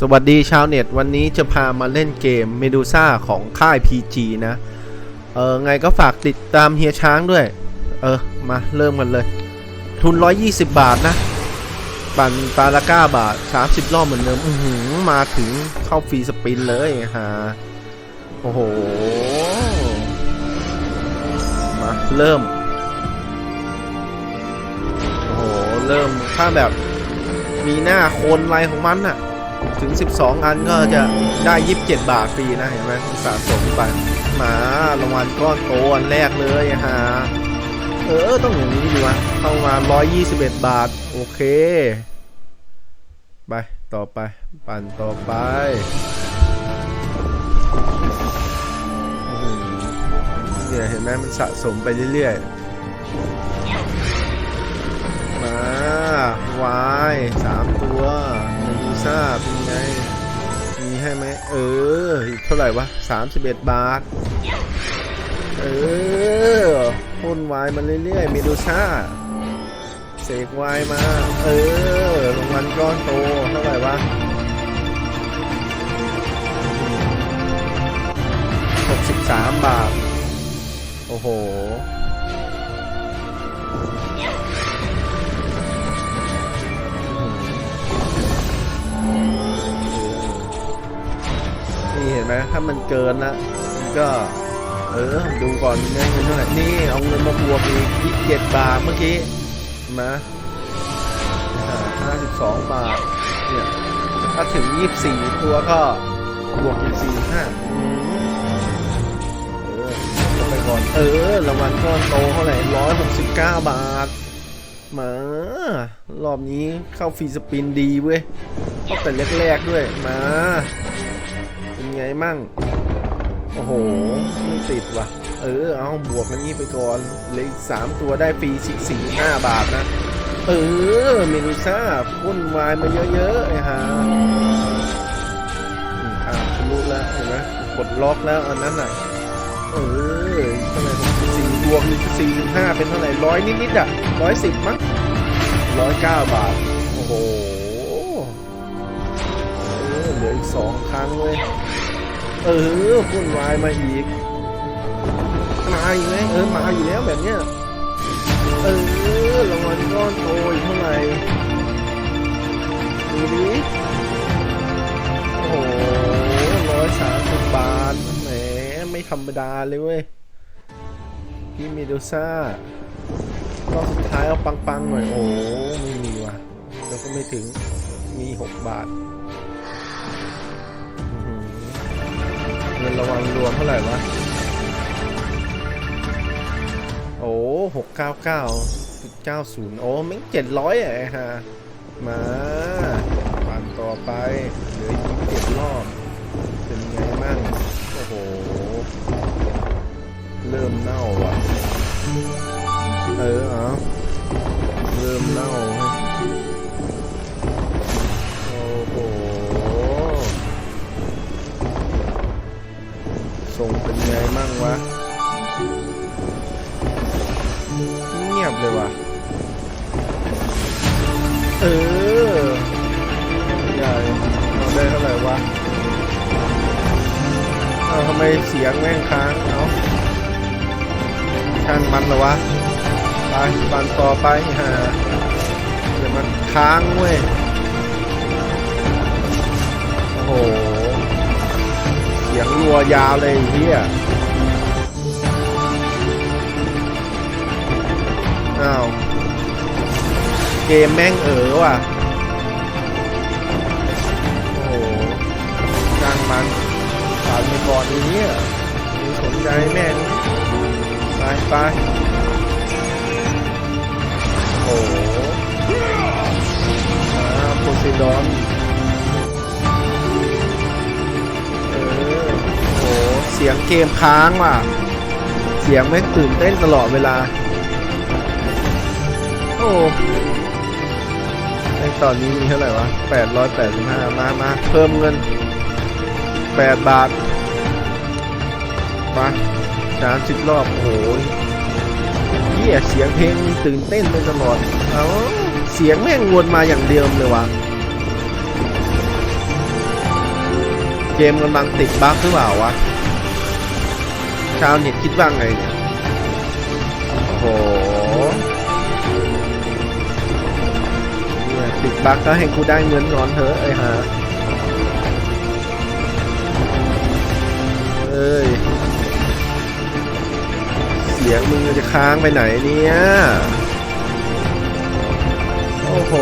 สวัสดีชาวเน็ตวันนี้จะพามาเล่นเกมเมดูซ่าของค่าย PG นะ เออไงก็ฝากติดตามเฮียช้างด้วย เออ มาเริ่มกันเลย ทุน 120 บาทนะ ปั่นตาละ9บาท 30 รอบเหมือนเดิมอือหือมาถึงเข้าฟรีสปินเลยฮะโอ้โห มาเริ่ม โอ้โห เริ่มถ้าแบบมีหน้าโคนไรของมันน่ะ ถึง 12 อันก็จะได้ 27 บาทฟรีนะเห็นไหมสะสมไปมารางวัลก้อนโตอันแรกเลยฮะเออต้องอย่างนี้ดีวะเข้ามา 121 บาท โอเค ไป ต่อไป ปั่นต่อไปอื้อหือเนี่ยเห็นไหมมันสะสมไปเรื่อยๆ มาวายสามตัว ซ่าเป็นไง มีให้ไหม เออ อีกเท่าไหร่วะสามสิบเอ็ดบาท เออพ่นวายมาเรื่อยๆเมดูซ่า เสกวายมา เออรางวัลก้อนโต เท่าไหร่วะหกสิบสามบาท โอ้โห ห็นไหมถ้ามันเกินนะก็เออดูก่อนเงินเท่าไหร่นี่เอาเงินมาบวกอีกยี่สิบเจ็ดบาทเมื่อกี้นไหมาห้าสิบสองบาทเนี่ยถ้าถึงยี่สิบสี่ตัวก็บวกอีกสี่ห้าเออไปก่อนเออรางวัลก้อนโตเท่าไหร่ร้อยหกสิบเก้าบาทมารอบนี้เข้าฟรีสปินดีเว้ยเข้าแต่แรกๆด้วยมา ไงมั่ง โอ้โห ไม่ติดว่ะ เออ เอาบวกมันนี่ไปก่อนเลยสามตัวได้ฟรีสิสี่ห้าบาทนะ เออเมนูซ่าพุ่นวายมาเยอะๆไอ้ห่าอ่าทะลุแล้วเห็นไหมกดล็อกแล้วอันนั้นน่ะเออเท่าไหร่หกสิบสี่บวกหนึ่งสี่ห้าเป็นเท่าไหร่ร้อยนิดๆอะร้อยสิบมั้งร้อยเก้าบาท โอ้โหเออเหลืออีกสองครั้งเว้ย เออพ่นวายมาอีก มาอีกไหมเออมาอยู่แล้วแบบเนี้ยเออรางวัลก้อนโตอีกเท่าไหร่ดูดิโอ้โหร้อยสามสิบบาทแหมไม่ธรรมดาเลยเว้ยพี่เมดูซ่ารอบสุดท้ายเอาปังๆหน่อยโอ้ไม่มีว่ะแล้วก็ไม่ถึงมีหกบาทินระวังรวมเท่าไหร่วะ โอ้หกเก้าเก้าเก้าศูนย์โอ้แม่งเจ็ดร้อยอะไอ้ฮะ มาปันต่อไป เหลือยี่สิบเจ็ดรอบ เป็นไงมั่ง โอ้โห เริ่มเน่า ส่งเป็นไงมั่งวะ เงียบเลยวะเออใหญ่เอาได้เท่าไหร่วะเอาทำไมเสียงแม่งค้างเอาช่างมันเหรอวะ ไปปันต่อไปฮะเดี๋ยวมันค้างเว้ย โอ้โห ตัวยาวเลยเฮียอ้าว เกมแม่งเอ๋อว่ะ โอ้โหจ้างมันปาดไปก่อนอย่างนี้อะไม่สนใจแม่งไปไปโอ้โหอ่าโพไซดอน สียงเกมค้างว่ะ เสียงแม่ตื่นเต้นตลอดเวลา โอ้ไอตอนนี้มีเท่าไหร่วะแปดร้อยแปดสิบห้ามามาเพิ่มเงินแปดบาท มาสามสิบรอบ โอ้โหเหี้ยเสียงเพลงตื่นเต้นไปตลอด เอาเสียงแม่งวนมาอย่างเดิมเลยวะเกมกำลังติดบั๊กหรือเปล่าวะ ชาวเน็ตคิดว่าไงเนี่ยโอ้โหเนี่ยติดบั๊กก็ให้กูได้เงินก่อนเถอะไอ้ห่าเอ้ย เสียงมึงจะค้างไปไหนเนี่ย โอ้โห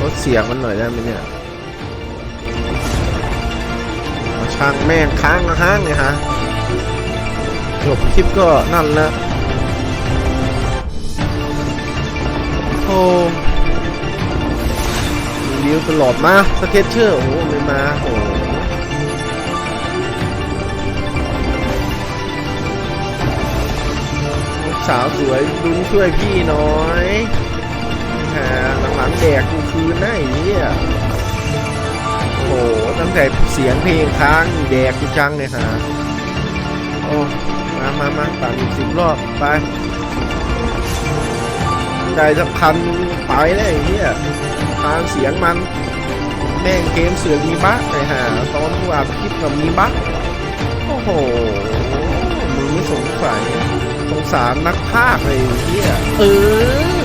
ลดเสียงมันหน่อยได้ไหมเนี่ย มาช่างแม่งค้างนะค้างเนี่ยฮะจบคลิปก็นั่นละโอ้วิวตลอดมาสเก็ตเชอร์โอ้โหไม่มาโอ้สาวสวยดุงช่วยพี่น่อยหาหลังๆแดกกูคืนได้ไอ้เหี้ยโอ้โห ตั้งแต่เสียงเพลงค้างแดกกูจังเลยฮะโอ้ มามามาปั่นสิบรอบไป ได้สักพันไปได้ไอ้เหี้ยทางเสียงมัน แม่งเกมเสือกมีบั๊กไอ้ห่าตอนกูอัดคลิปกับมีบั๊กโอ้โห มึงไม่สงสัยสงสารนักพากย์เลยเหี้ยเอ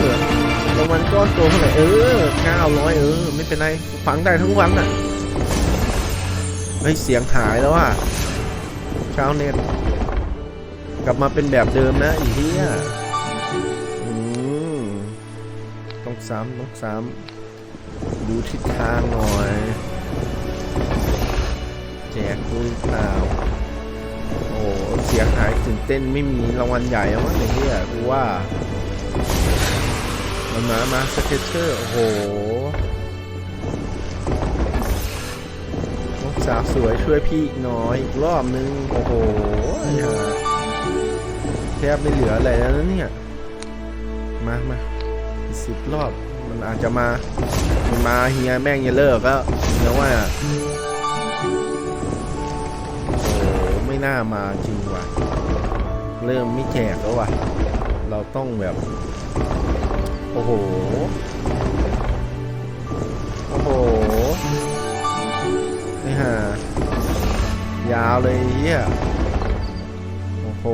อรางวัลก้อนโตเท่าไหร่เออเก้าร้อยเออ ไม่เป็นไร ฟังได้ทั้งวันน่ะ เฮ้ยเสียงหายแล้วอะชาวเน็ตกลับมาเป็นแบบเดิมนะอีเหี้ยต้องซ้ำต้องซ้ำดูทิศทางหน่อย แจกกูหรือเปล่าโอ้เสียงหายตื่นเต้นไม่มีรางวัลใหญ่แล้วมั้งไอ้เหี้ยกูว่ามันมามาสเก็ตเชอร์โอ้โห สาวสวยช่วยพี่อีกน้อยอีกรอบนึง โอ้โหแทบไม่เหลืออะไรแล้วนะเนี่ย มามาสิบรอบ มันอาจจะมามันมาเฮียแม่งอย่าเลิกก็เนื้อว่าโอ้ไม่น่ามาจริงว่ะ เริ่มไม่แจกแล้วว่ะ เราต้องแบบ โอ้โหาวเลยเฮียโอ้โห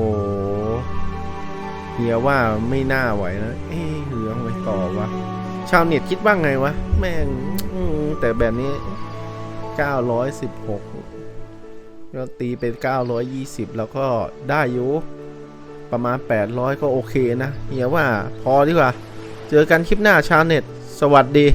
เฮียว่าไม่น่าไหวนะเอ๊ะเหลืองไปต่อวะชาวเน็ตคิดบ้างไงวะ แม่งแต่แบบนี้ 916ก็ตีเป็น 920 แล้วก็ได้อยู่ประมาณ 800 ก็โอเคนะเฮียว่าพอดีกว่า เจอกันคลิปหน้าชาวเน็ต สวัสดี